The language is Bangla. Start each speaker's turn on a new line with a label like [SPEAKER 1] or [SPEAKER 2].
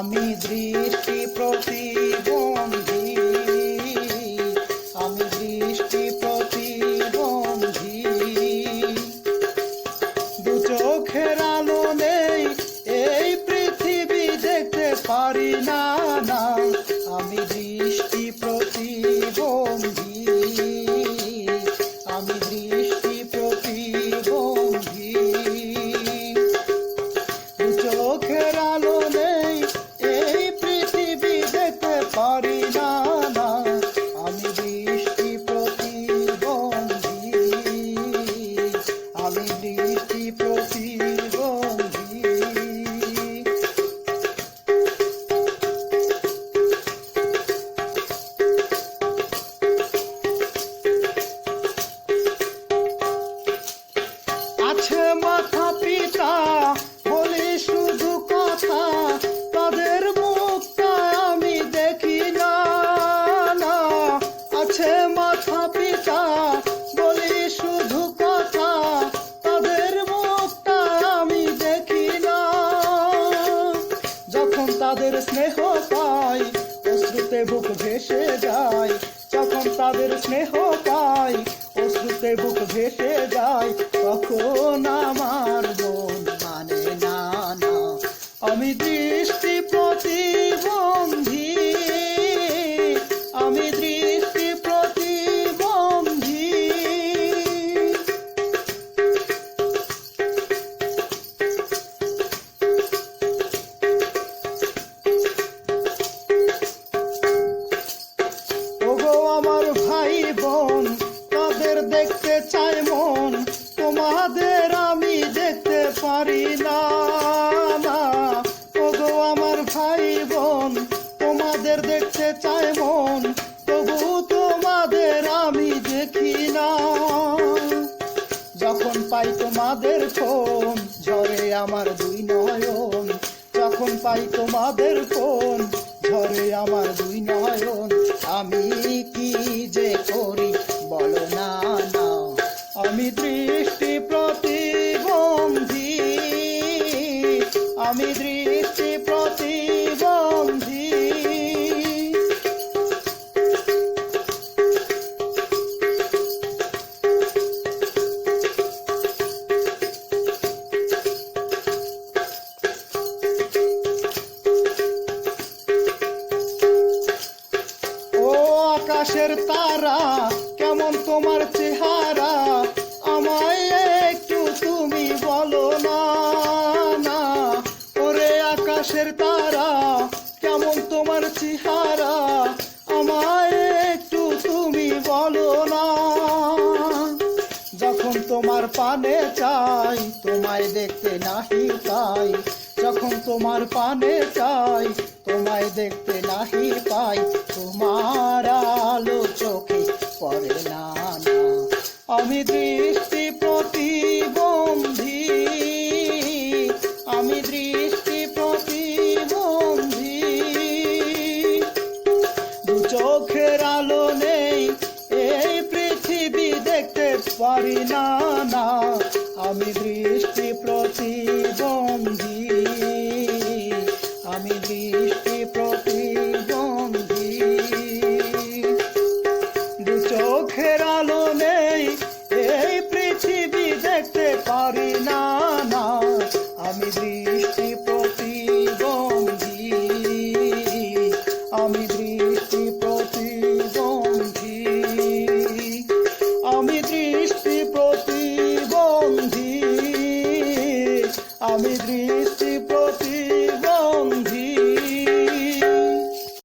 [SPEAKER 1] আমি দৃষ্টি প্রতিবন্ধী বুক ভেসে যায় যখন তাদের স্নেহ পাই অশ্রুতে বুক ভেসে যায় তখন ভাই বোন, তোমাদের দেখতে চাই মন, তবু তোমাদের আমি দেখি না। যখন পাই তোমাদের ফোন, ঝরে আমার দুই নয়ন। যখন পাই তোমাদের ফোন, ঝরে আমার আকাশের তারা, কেমন তোমার চেহারা? আমায় একটু তুমি বলো না না। ওরে আকাশের তারা, কেমন তোমার চেহারা? আমায় একটু তুমি বলো না। যখন তোমার পানে চাই, তোমায় দেখতে নাহি পাই যখন তোমার পানে চাই, তোমায় দেখতে নাহি পাই, তোমার আলো চোখে পড়ে না আমি দৃষ্টি প্রতিবন্ধী আমি দৃষ্টি প্রতিবন্ধী দু চোখের আলো নেই, এই পৃথিবী দেখতে পারি না না। আমি দৃষ্টি প্রতিবন্ধী আমি দৃষ্টি